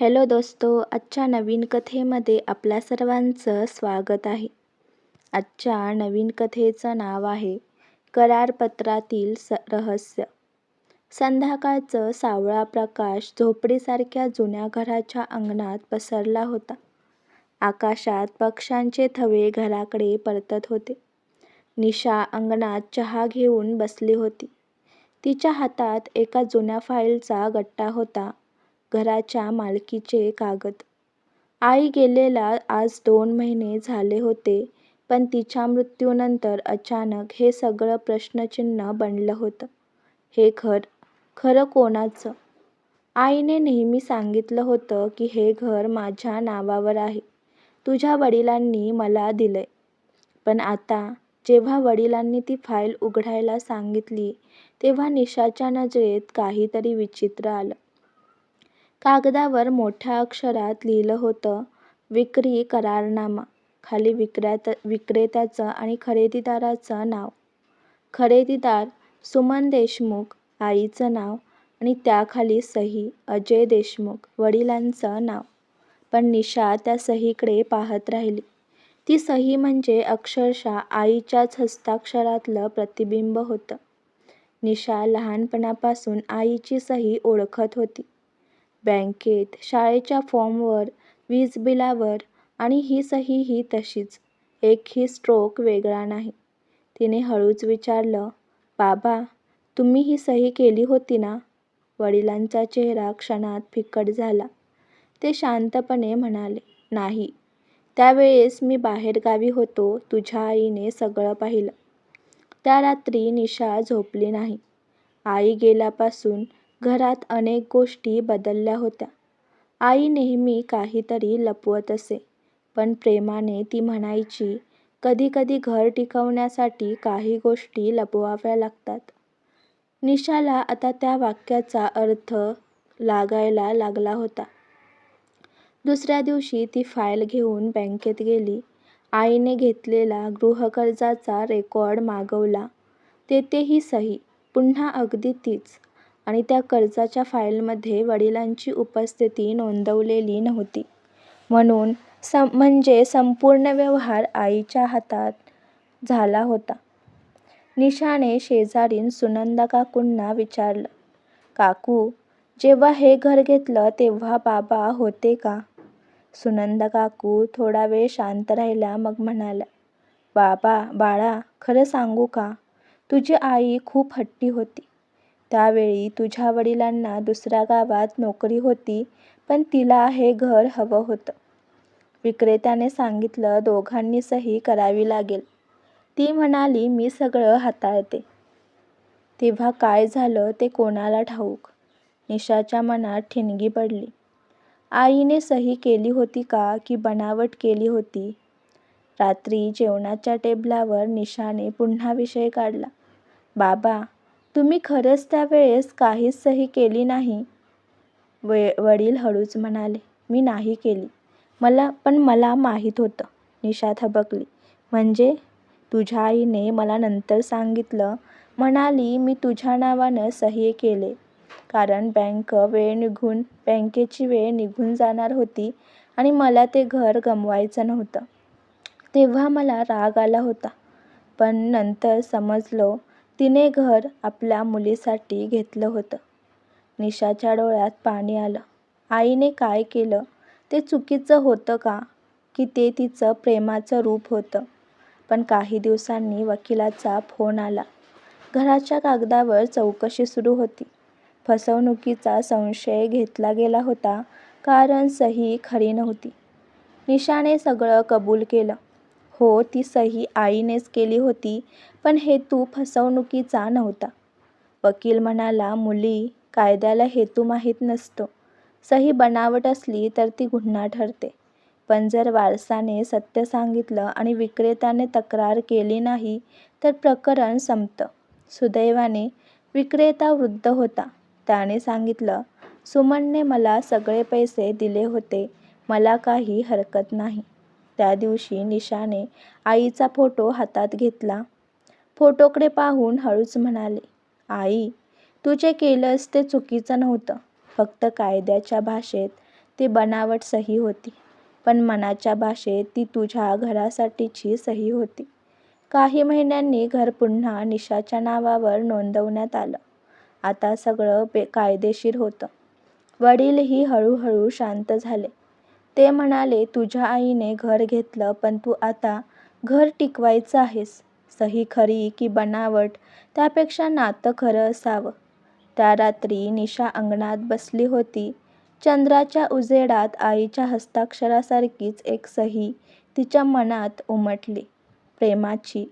Hello दोस्तो आजच्या नवीन कथेमध्ये आपल्या सर्वांचं स्वागत आहे. आजच्या नवीन कथेचं नाव आहे करारपत्रातील स रहस्य. संध्याकाळचं सावळा प्रकाश झोपडीसारख्या जुन्या घराच्या अंगणात पसरला होता. आकाशात पक्ष्यांचे थवे घराकडे परतत होते. निशा अंगणात चहा घेऊन बसली होती. तिच्या हातात एका जुन्या फाईलचा गट्टा होता घराच्या मालकीचे कागद. आई गेलेला आज दोन महिने झाले होते पण तिच्या मृत्यूनंतर अचानक हे सगळं प्रश्नचिन्ह बनलं होतं. हे घर खरं कोणाचं? आईने नेहमी सांगितलं होतं की हे घर माझ्या नावावर आहे. तुझ्या वडिलांनी मला दिलंय. पण आता जेव्हा वडिलांनी ती फाईल उघडायला सांगितली तेव्हा निशाच्या नजरेत काहीतरी विचित्र आलं. कागदावर मोठ्या अक्षरात लिहिलं होतं विक्री करारनामा. खाली विक्रेत विक्रेत्याचं आणि खरेदीदाराचं नाव. खरेदीदार सुमन देशमुख आईचं नाव आणि त्याखाली सही अजय देशमुख वडिलांचं नाव. पण निशा त्या सहीकडे पाहत राहिली. ती सही म्हणजे अक्षरशः आईच्याच हस्ताक्षरातलं प्रतिबिंब होतं. निशा लहानपणापासून आईची सही ओळखत होती. बँकेत शाळेच्या फॉर्मवर वीज बिलावर आणि ही सही ही तशीच. एकही स्ट्रोक वेगळा नाही. तिने हळूच विचारलं बाबा तुम्ही ही सही केली होती ना? वडिलांचा चेहरा क्षणात फिकट झाला. ते शांतपणे म्हणाले नाही. त्यावेळेस मी बाहेरगावी होतो तुझ्या आईने सगळं पाहिलं. त्या रात्री निशा झोपली नाही. आई गेल्यापासून घरात अनेक गोष्टी बदलल्या होत्या. आई नेहमी काहीतरी लपवत असे पण प्रेमाने ती म्हणायची कधीकधी घर टिकवण्यासाठी काही गोष्टी लपवाव्या लागतात. निशाला आता त्या वाक्याचा अर्थ लागायला लागला होता. दुसऱ्या दिवशी ती फाईल घेऊन बँकेत गेली. आईने घेतलेला गृहकर्जाचा रेकॉर्ड मागवला. तेथेही सही पुन्हा अगदी तीच. आणि त्या कर्जाच्या फाईलमध्ये वडिलांची उपस्थिती नोंदवलेली नव्हती. म्हणून सं म्हणजे संपूर्ण व्यवहार आईच्या हातात झाला होता. निशाने शेजारीन सुनंदा काकूंना विचारलं काकू जेव्हा हे घर घेतलं तेव्हा बाबा होते का? सुनंदा काकू थोडा वेळ शांत राहिल्या मग म्हणाल्या बाबा बाळा खरं सांगू का? तुझी आई खूप हट्टी होती. त्यावेळी तुझ्या वडिलांना दुसऱ्या गावात नोकरी होती पण तिला हे घर हवं होतं. विक्रेत्याने सांगितलं दोघांनी सही करावी लागेल. ती म्हणाली मी सगळं हाताळते. तेव्हा काय झालं ते कोणाला ठाऊक? निशाच्या मनात ठिणगी पडली. आईने सही केली होती का की बनावट केली होती? रात्री जेवणाच्या टेबलावर निशाने पुन्हा विषय काढला. बाबा तुम्ही खरंच त्यावेळेस काहीच सही केली नाही? वे वडील हळूच म्हणाले मी नाही केली. मला पण मला माहीत होतं. निशा थबकली. म्हणजे? तुझ्या आईने मला नंतर सांगितलं. म्हणाली मी तुझ्या नावानं सही केले. कारण बँक वेळ निघून बँकेची वेळ निघून जाणार होती आणि मला ते घर गमवायचं नव्हतं. तेव्हा मला राग आला होता. पण नंतर समजलो तिने घर आपल्या मुलीसाठी घेतलं होतं. निशाच्या डोळ्यात पाणी आलं. आईने काय केलं? ते चुकीचं होतं का? की ते तिचं प्रेमाचं रूप होतं? पण काही दिवसांनी वकिलाचा फोन आला. घराच्या कागदावर चौकशी सुरू होती. फसवणुकीचा संशय घेतला गेला होता कारण सही खरी नव्हती. निशाने सगळं कबूल केलं. हो ती सही आईनेच केली होती पण हेतू फसवणुकीचा नव्हता. वकील म्हणाला मुली कायद्याला हेतू माहीत नसतो. सही बनावट असली तर ती गुन्हा ठरते. पण जर वारसाने सत्य सांगितलं आणि विक्रेत्याने तक्रार केली नाही तर प्रकरण संपतं. सुदैवाने विक्रेता वृद्ध होता. त्याने सांगितलं सुमनने मला सगळे पैसे दिले होते. मला काही हरकत नाही. त्या दिवशी निशाने आईचा फोटो हातात घेतला. फोटोकडे पाहून हळूच म्हणाले आई तू जे केलंस ते चुकीचं नव्हतं. फक्त कायद्याच्या भाषेत ती बनावट सही होती. पण मनाच्या भाषेत ती तुझ्या घरासाठीची सही होती. काही महिन्यांनी घर पुन्हा निशाच्या नावावर नोंदवण्यात आलं. आता सगळं बे कायदेशीर होतं. वडीलही हळूहळू शांत झाले. ते म्हणाले तुझ्या आईने घर घेतलं पण तू आता घर टिकवायचं आहेस. सही खरी की बनावट त्यापेक्षा नातं खरं असावं. त्या रात्री निशा अंगणात बसली होती. चंद्राच्या उजेडात आईच्या हस्ताक्षरासारखीच एक सही तिच्या मनात उमटली. प्रेमाची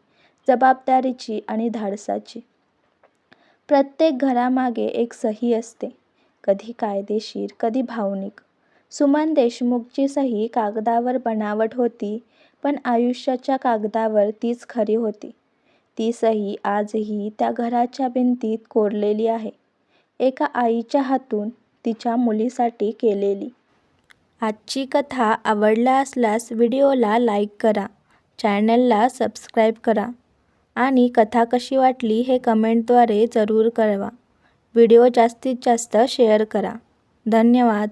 जबाबदारीची आणि धाडसाची. प्रत्येक घरामागे एक सही असते. कधी कायदेशीर कधी भावनिक. सुमन देशमुखची सही कागदावर बनावट होती पण आयुष्याच्या कागदावर तीच खरी होती. ती सही आजही त्या घराच्या भिंतीत कोरलेली आहे. एका आईच्या हातून तिच्या मुलीसाठी केलेली. आजची कथा आवडला असल्यास व्हिडिओला लाईक करा चॅनलला सबस्क्राईब करा आणि कथा कशी वाटली हे कमेंटद्वारे जरूर कळवा. व्हिडिओ जास्तीत जास्त शेअर करा. धन्यवाद.